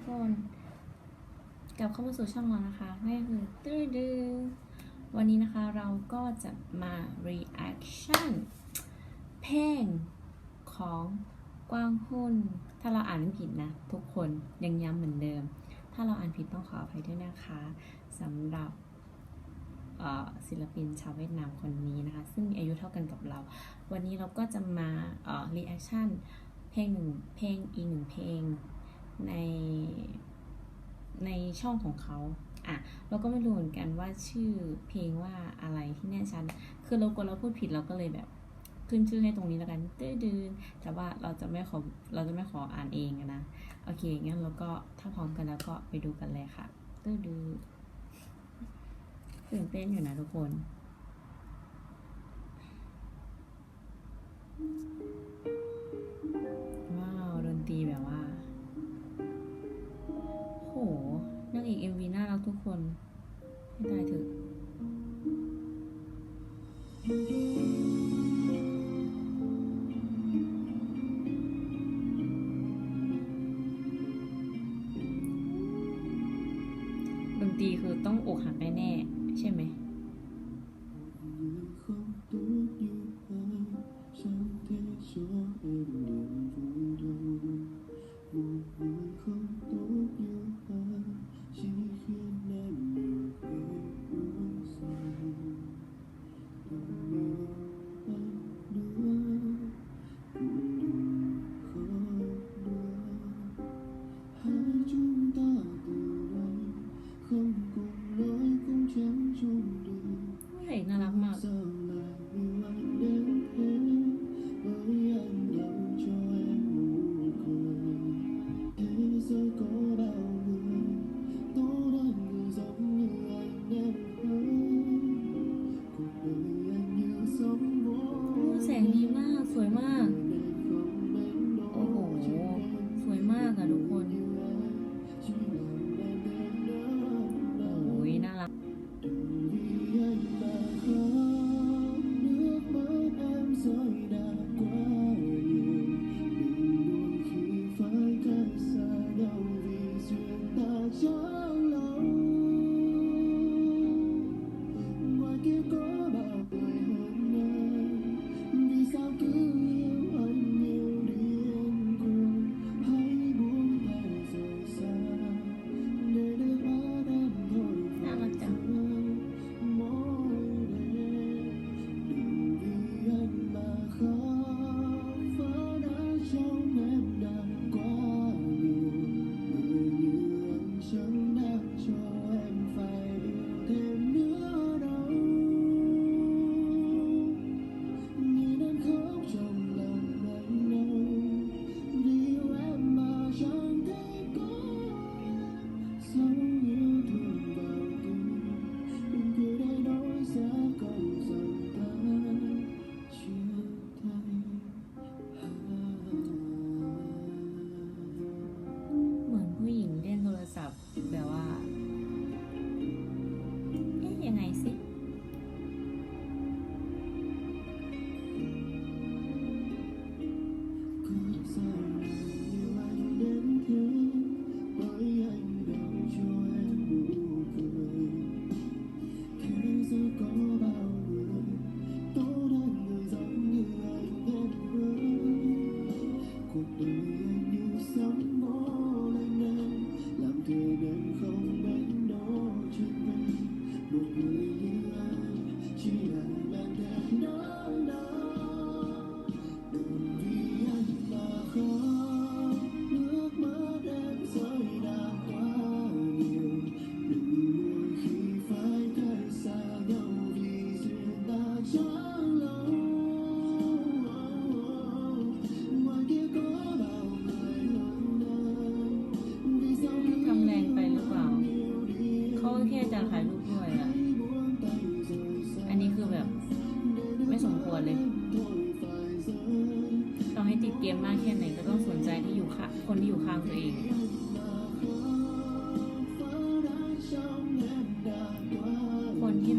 กคนกลับเข้ามาสู่ช่องเรานะคะนั่นคือตื้อดือวันนี้นะคะเราก็จะมา reaction เพลงของกวางหุนถ้าเราอ่านไม่ผิดนะ ทุกคนยังย้ำเหมือนเดิม ถ้าเราอ่านผิดต้องขออภัยด้วยนะคะสำหรับศิลปินชาวเวียดนามคนนี้นะคะ ซึ่งมีอายุเท่ากันกับเรา วันนี้เราก็จะมาเอ่อ reaction เพลงหนึ่งเพลงอีกหนึ่งเพลง ในในช่องของเขาอะเราก็ไม่รู้เหมือนกันว่าชื่อเพลงว่าอะไรที่แน่ชัดคือเรากลัวเราพูดผิดเราก็เลยแบบขึ้นชื่อให้ตรงนี้แล้วกันตื้อดืนแต่ว่าเราจะไม่ขอเราจะไม่ขออ่านเองนะโอเคงั้นเราก็ถ้าพร้อมกันแล้วก็ไปดูกันเลยค่ะตื้อดือตื่นเต้นอยู่นะทุกคนว้ คนให้ตายเถอะดนตรีคือต้องอกหักแน่ๆใช่ไหม không tốt như ai trong thế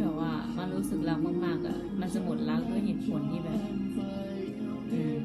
แบบว่า มันรู้สึกรักมากๆอะ มันจะหมดรักด้วยเหตุผลที่แบบ อืม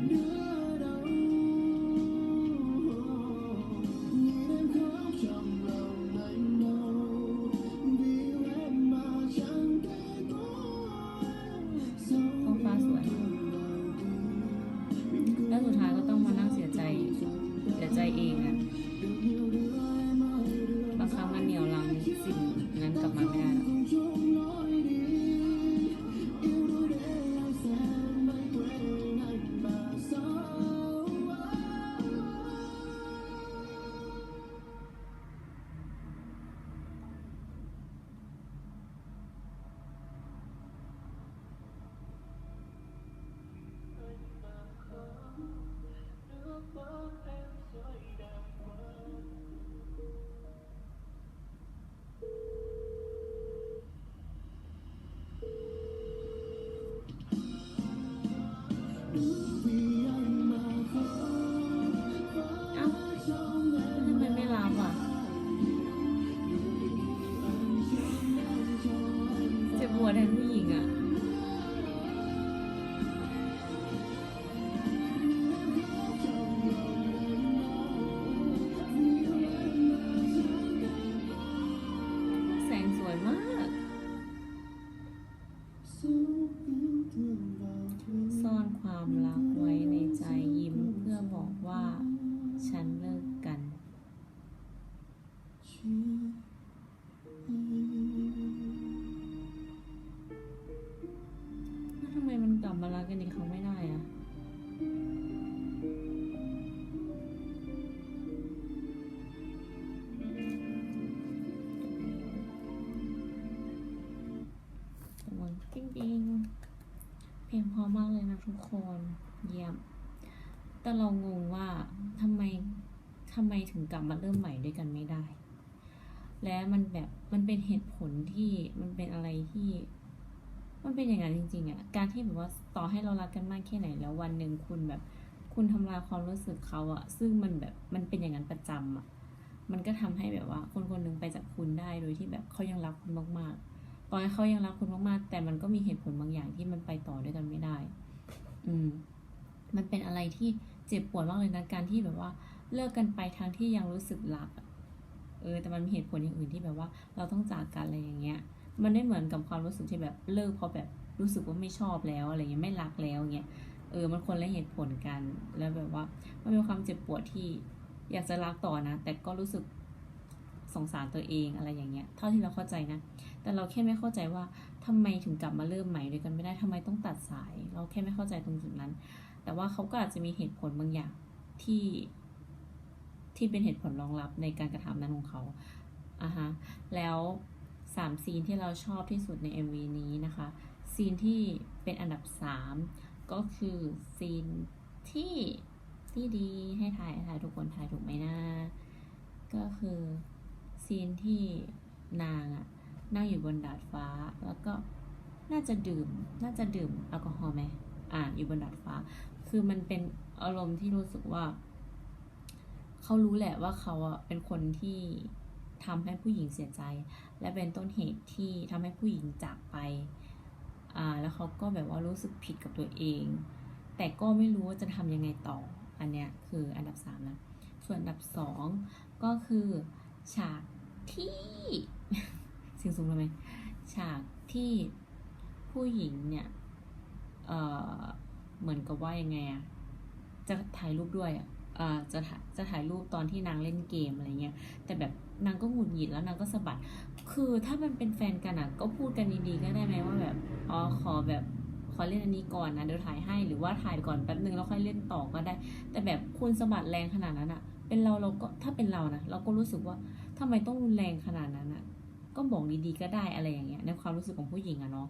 แทุกคนเยี่ยม แต่เรางงว่าทำไมทำไมถึงกลับมาเริ่มใหม่ด้วยกันไม่ได้ และมันแบบมันเป็นเหตุผลที่มันเป็นอะไรที่ มันเป็นอย่างนั้นจริงๆอะ การที่แบบว่าต่อให้เรารักกันมากแค่ไหนแล้ววันหนึ่งคุณแบบ คุณทำลายความรู้สึกเขาอะ ซึ่งมันแบบมันเป็นอย่างนั้นประจำอะ มันก็ทำให้แบบว่า คนคนหนึ่งไปจากคุณได้โดยที่แบบเขายังรักคุณมากๆตอให้เขายังรักคุณมากๆ แต่มันก็มีเหตุผลบางอย่างที่มันไปต่อด้วยกันไม่ได้ อืม มันเป็นอะไรที่เจ็บปวดมากเลยนะการที่แบบว่า เลิกกันไปทางที่ยังรู้สึกรักเออ แต่มันมีเหตุผลอย่างอื่นที่แบบว่า เราต้องจากกันอะไรอย่างเงี้ย มันไม่เหมือนกับความรู้สึกที่แบบเลิกเพราะแบบรู้สึกว่าไม่ชอบแล้วอะไรเงี้ยไม่รักแล้วเงี้ยเออ มันคนละเหตุผลกัน แล้วแบบว่า มันเป็นความเจ็บปวดที่อยากจะรักต่อนะ แต่ก็รู้สึกสงสารตัวเองอะไรอย่างเงี้ย เท่าที่เราเข้าใจนะ แต่เราแค่ไม่เข้าใจว่า ทำไมถึงกลับมาเริ่มใหม่ด้วยกันไม่ได้ทำไมต้องตัดสาย เราแค่ไม่เข้าใจตรงจุดนั้น แต่ว่าเขาก็อาจจะมีเหตุผลบางอย่างที่ที่เป็นเหตุผลรองรับในการกระทำนั้นของเขาอะฮะแล้วสามซีนที่เราชอบที่สุดใน MV นี้นะคะ ซีนที่เป็นอันดับสามก็คือซีนที่ที่ดีให้ถ่ายถ่ายทุกคนถ่ายถูกไหมนะก็คือซีนที่นางอะ นั่งอยู่บนดาดฟ้า แล้วก็น่าจะดื่ม น่าจะดื่มแอลกอฮอล์ไหมอ่าอยู่บนดาดฟ้า คือมันเป็นอารมณ์ที่รู้สึกว่า เขารู้แหละว่าเขาอะเป็นคนที่ทำให้ผู้หญิงเสียใจ และเป็นต้นเหตุที่ทำให้ผู้หญิงจากไป อ่า แล้วเขาก็แบบว่ารู้สึกผิดกับตัวเอง แต่ก็ไม่รู้ว่าจะทำยังไงต่อ อันเนี้ยคืออันดับสามนะ ส่วนอันดับสองก็คือฉากที่ เสียงสูงเลยไหมฉากที่ผู้หญิงเนี่ยเอ่อเหมือนกับว่ายังไงอะจะถ่ายรูปด้วยอะเอ่อจะถ่ายจะถ่ายรูปตอนที่นางเล่นเกมอะไรเงี้ยแต่แบบนางก็หงุดหงิดแล้วนางก็สะบัด คือถ้ามันเป็นแฟนกันอะก็พูดกันดีๆก็ได้ไหมว่าแบบอ๋อขอแบบขอเล่นอันนี้ก่อนนะเดี๋ยวถ่ายให้หรือว่าถ่ายก่อนแป๊บนึงแล้วค่อยเล่นต่อก็ได้ แต่แบบคุณสะบัดแรงขนาดนั้นอะเป็นเราเราก็ถ้าเป็นเรานะเราก็รู้สึกว่าทำไมต้องรุนแรงขนาดนั้นอะ ก็บอกดีๆก็ได้อะไรอย่างเงี้ยในความรู้สึกของผู้หญิงอะเนาะ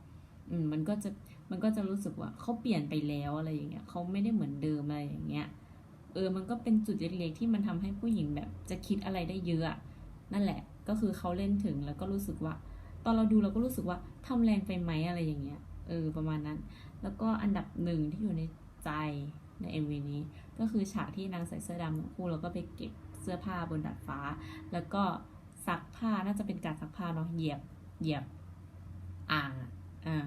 อืมมันก็จะมันก็จะรู้สึกว่าเขาเปลี่ยนไปแล้วอะไรอย่างเงี้ยเขาไม่ได้เหมือนเดิมอะไรอย่างเงี้ยเออมันก็เป็นจุดเล็กๆที่มันทำให้ผู้หญิงแบบจะคิดอะไรได้เยอะนั่นแหละ ก็คือเขาเล่นถึงแล้วก็รู้สึกว่า ตอนเราดูเราก็รู้สึกว่าทำแรงไปไหมอะไรอย่างเงี้ยเออประมาณนั้น แล้วก็อันดับหนึ่งที่อยู่ในใจใน MV นี้ ก็คือฉากที่นางใส่เสื้อดำทั้งคู่แล้วก็ไปเก็บเสื้อผ้าบนดาดฟ้า แล้วก็ ซักผ้าน่าจะเป็นการซักผ้าเนาะเหยียบเหยียบอ่างอ่า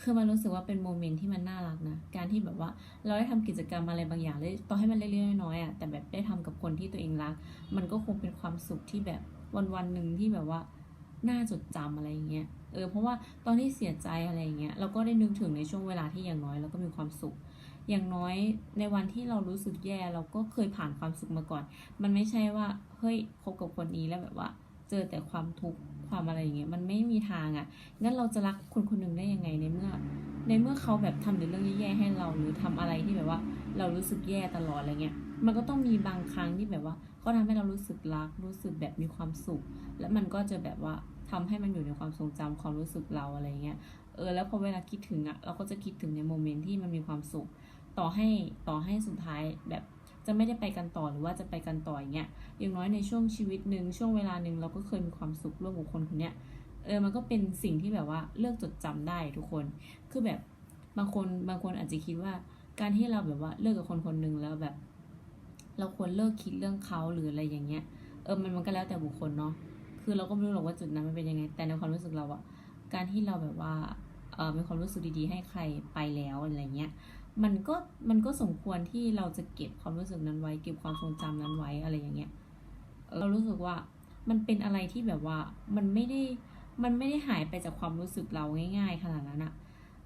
คือมันรู้สึกว่าเป็นโมเมนต์ที่มันน่ารักนะ การที่แบบว่าเราได้ทำกิจกรรมอะไรบางอย่างเลยต่อให้มันเล็กๆน้อยๆอะแต่แบบได้ทำกับคนที่ตัวเองรัก มันก็คงเป็นความสุขที่แบบวันวันๆหนึ่งที่แบบว่าน่าจดจำอะไรอย่างเงี้ยเออเพราะว่าตอนที่เสียใจอะไรอย่างเงี้ยเราก็ได้นึกถึงในช่วงเวลาที่อย่างน้อยเราก็มีความสุข อย่างน้อยในวันที่เรารู้สึกแย่เราก็เคยผ่านความสุขมาก่อน มันไม่ใช่ว่าเฮ้ยคบกับคนนี้แล้วแบบว่า เจอแต่ความทุกข์ความอะไรอย่างเงี้ยมันไม่มีทางอะ่ะงั้นเราจะรักคนคนหนึ่งได้ยังไงในเมื่อ ในเมื่อเขาแบบทำเรื่องแย่ๆให้เราหรือทำอะไรที่แบบว่า เรารู้สึกแย่ตลอดอะไรเงี้ยมันก็ต้องมีบางครั้งที่แบบว่าเขาทำให้เรารู้สึกรัก รู้สึกแบบมีความสุข แล้วมันก็จะแบบว่าทำให้มันอยู่ในความทรงจำความรู้สึกเราอะไรเงี้ยเออแล้วพอเวลาคิดถึงอะเราก็จะคิดถึงในโมเมนต์ที่มันมีความสุข ต่อให้ต่อให้สุดท้ายแบบ จะไม่ได้ไปกันต่อหรือว่าจะไปกันต่ออย่างเงี้ยอย่างน้อยในช่วงชีวิตหนึ่งช่วงเวลาหนึ่งเราก็เคยมีความสุขร่วมกับคนคนเนี้ยเออมันก็เป็นสิ่งที่แบบว่าเลือกจดจำได้ทุกคน คือแบบบางคนบางคนอาจจะคิดว่า การที่เราแบบว่าเลิกกับคนคนหนึ่งแล้วแบบ เราควรเลิกคิดเรื่องเขาหรืออะไรอย่างเงี้ย เออมันมันก็แล้วแต่บุคคลเนาะคือเราก็ไม่รู้หรอกว่าจุดนั้นมันเป็นยังไง แต่ในความรู้สึกเราอะการที่เราแบบว่าเออมีความรู้สึกดีๆให้ใครไปแล้วอะไรเงี้ย มันก็มันก็สมควรที่เราจะเก็บความรู้สึกนั้นไว้ เก็บความทรงจำนั้นไว้อะไรอย่างเงี้ยเรารู้สึกว่ามันเป็นอะไรที่แบบว่ามันไม่ได้มันไม่ได้หายไปจากความรู้สึกเราง่าย ๆ ขนาดนั้นอะ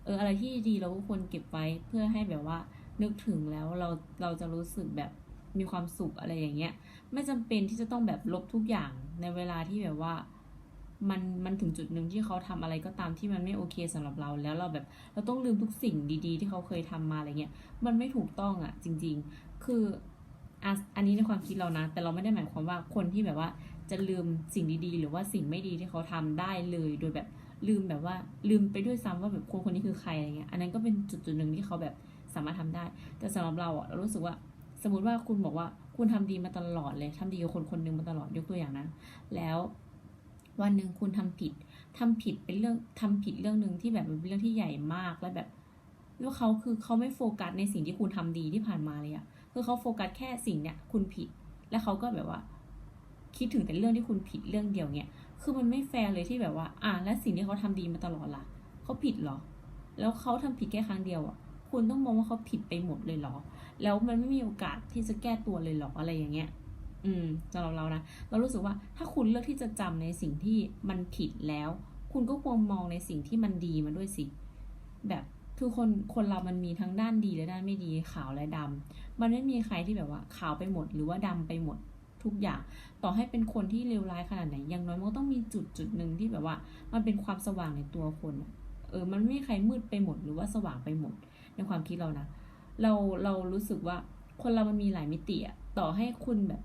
เอออะไรที่ดีเราก็ควรเก็บไว้เพื่อให้แบบว่านึกถึงแล้วเราเราจะรู้สึกแบบมีความสุขอะไรอย่างเงี้ย ไม่จำเป็นที่จะต้องแบบลบทุกอย่างในเวลาที่แบบว่า มันมันถึงจุดหนึ่งที่เขาทำอะไรก็ตามที่มันไม่โอเคสำหรับเรา แล้วเราแบบเราต้องลืมทุกสิ่งดี ๆ ที่เขาเคยทำมาอะไรเงี้ยมันไม่ถูกต้องอะ่ะ จริง ๆ คืออะอันนี้ในความคิดเรานะ แต่เราไม่ได้หมายความว่าคนที่แบบว่าจะลืมสิ่งดีๆ หรือว่าสิ่งไม่ดีที่เขาทำได้เลยโดยแบบลืมแบบว่าลืมไปด้วยซ้ำว่าแบบคนคนนี้คือใครอะไรเงี้ยอันนั้นก็เป็นจุดจุดๆหนึ่งที่เขาแบบสามารถทำได้ แต่สำหรับเราอะเรารู้สึกว่าสมมติว่าคุณบอกว่าคุณทำดีมาตลอดเลยทำดีกับคนคนหนึ่งมาตลอดยกตัวอย่างนะ แล้ว วันหนึ่งคุณทำผิดทำผิดเป็นเรื่องทำผิดเรื่องหนึ่งที่แบบเป็นเรื่องที่ใหญ่มากแล้วแบบแล้วเขาคือเขาไม่โฟกัสในสิ่งที่คุณทำดีที่ผ่านมาเลยอะคือเขาโฟกัสแค่สิ่งเนี้ยคุณผิด แล้วเขาก็แบบว่า คิดถึงแต่เรื่องที่คุณผิดเรื่องเดียวเนี่ยคือมันไม่แฟร์เลยที่แบบว่า อะแล้วสิ่งที่เขาทำดีมาตลอดล่ะเขาผิดเหรอ แล้วเขาทำผิดแค่ครั้งเดียวอะคุณต้องมองว่าเขาผิดไปหมดเลยเหรอ แล้วมันไม่มีโอกาสที่จะแก้ตัวเลยเหรออะไรอย่างเงี้ย อืมสำหรับเรานะ เรารู้สึกว่าถ้าคุณเลือกที่จะจำในสิ่งที่มันผิดแล้ว คุณก็ควรมองในสิ่งที่มันดีมาด้วยสิ แบบคือคนคนเรามันมีทั้งด้านดีและด้านไม่ดีขาวและดำมันไม่มีใครที่แบบว่าขาวไปหมด หรือว่าดำไปหมดทุกอย่าง ต่อให้เป็นคนที่เลวร้ายขนาดไหนอย่างน้อยมันก็ต้องมีจุดจุดหนึ่งที่แบบว่า มันเป็นความสว่างในตัวคนเออ มันไม่มีใครมืดไปหมด หรือว่าสว่างไปหมด ในความคิดเรานะ เราเรารู้สึกว่าคนเรามันมีหลายมิติอะต่อให้คุณแบบ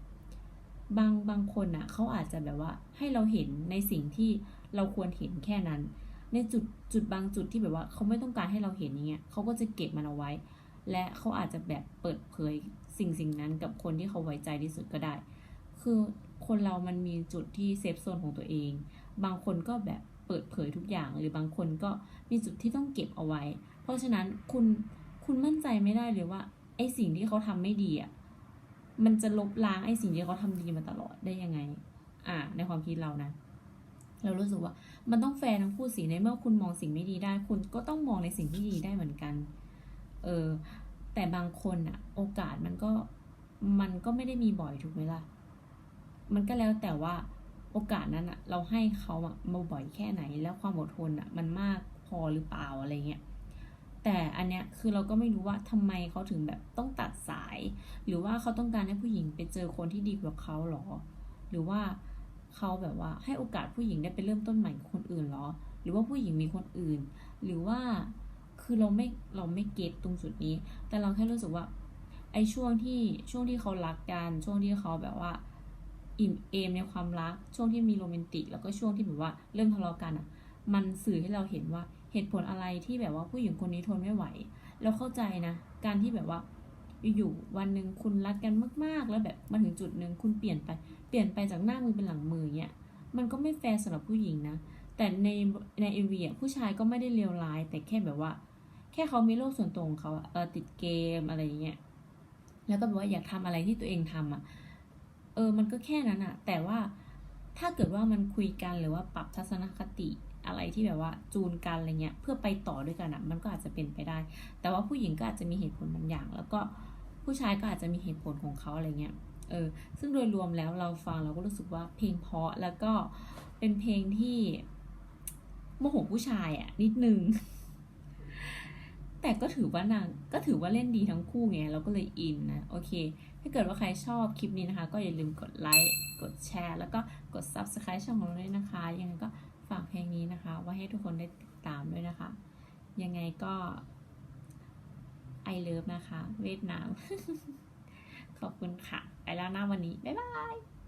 บางบางคนอะเขาอาจจะแบบว่าให้เราเห็นในสิ่งที่เราควรเห็นแค่นั้น ในจุดจุดบางจุดที่แบบว่าเขาไม่ต้องการให้เราเห็นอย่างเงี้ยเขาก็จะเก็บมันเอาไว้ และเขาอาจจะแบบเปิดเผยสิ่งสิ่งนั้นกับคนที่เขาไว้ใจที่สุดก็ได้ คือคนเรามันมีจุดที่เซฟโซนของตัวเอง บางคนก็แบบเปิดเผยทุกอย่าง หรือบางคนก็มีจุดที่ต้องเก็บเอาไว้ เพราะฉะนั้นคุณคุณมั่นใจไม่ได้เลยว่าไอ้สิ่งที่เขาทำไม่ดีอะ มันจะลบล้างไอ้สิ่งที่เขาทำดีมาตลอดได้ยังไง อ่า ในความคิดเรานะ เรารู้สึกว่า มันต้องแฟร์ทั้งคู่สิในเมื่อคุณมองสิ่งไม่ดีได้ คุณก็ต้องมองในสิ่งที่ดีได้เหมือนกัน เออ แต่บางคนอะโอกาสมันก็มันก็ไม่ได้มีบ่อยถูกไหมล่ะ มันก็แล้วแต่ว่าโอกาสนั้นอะเราให้เขาอะมาบ่อยแค่ไหน แล้วความอดทนอะมันมากพอหรือเปล่าอะไรเงี้ย แต่อันเนี้ยคือเราก็ไม่รู้ว่าทำไมเขาถึงแบบต้องตัดสาย หรือว่าเขาต้องการให้ผู้หญิงไปเจอคนที่ดีกว่าเขาหรอ หรือว่าเขาแบบว่าให้โอกาสผู้หญิงได้ไปเริ่มต้นใหม่กับคนอื่นหรอ หรือว่าผู้หญิงมีคนอื่น หรือว่าคือเราไม่เราไม่เก็ตตรงจุดนี้ แต่เราแค่รู้สึกว่าไอ้ช่วงที่ช่วงที่เขารักกันช่วงที่เขาแบบว่าอิ่มเอมในความรักช่วงที่มีโรแมนติก แล้วก็ช่วงที่แบบว่าเริ่มทะเลาะกันอะ มันสื่อให้เราเห็นว่า เหตุผลอะไรที่แบบว่าผู้หญิงคนนี้ทนไม่ไหว แล้วเข้าใจนะ การที่แบบว่าอยู่วันหนึ่งคุณรักกันมากๆ แล้วแบบมาถึงจุดหนึ่งคุณเปลี่ยนไปเปลี่ยนไปจากหน้ามือเป็นหลังมือเนี่ยมันก็ไม่แฟร์สำหรับผู้หญิงนะ แต่ในในเอ็มวีอะผู้ชายก็ไม่ได้เลวร้าย แต่แค่แบบว่า แค่เขามีโลกส่วนตัวของเขาเออติดเกมอะไรอย่างเงี้ยแล้วก็แบบว่าอยากทำอะไรที่ตัวเองทำอะเออมันก็แค่นั้นอะ แต่ว่าถ้าเกิดว่ามันคุยกันหรือว่าปรับทัศนคติ อะไรที่แบบว่าจูนกันอะไรเงี้ยเพื่อไปต่อด้วยกันอะมันก็อาจจะเป็นไปได้ แต่ว่าผู้หญิงก็อาจจะมีเหตุผลบางอย่าง แล้วก็ผู้ชายก็อาจจะมีเหตุผลของเขาอะไรเงี้ยเออซึ่งโดยรวมแล้วเราฟังเราก็รู้สึกว่าเพลงเพราะแล้วก็เป็นเพลงที่โมโหผู้ชายอะนิดนึง แต่ก็ถือว่านางก็ถือว่าเล่นดีทั้งคู่ไงเราก็เลยอินนะโอเค ถ้าเกิดว่าใครชอบคลิปนี้นะคะ ก็อย่าลืมกดไลค์กดแชร์ แล้วก็กด Subscribe ช่องของเราด้วยนะคะ ยังไงก็ ฝากเพลงนี้นะคะ ไว้ให้ทุกคนได้ติดตามด้วยนะคะ ยังไงก็ไอเลิฟนะคะ เวียดนาม ขอบคุณค่ะ ไปแล้วนะวันนี้ บ๊ายบาย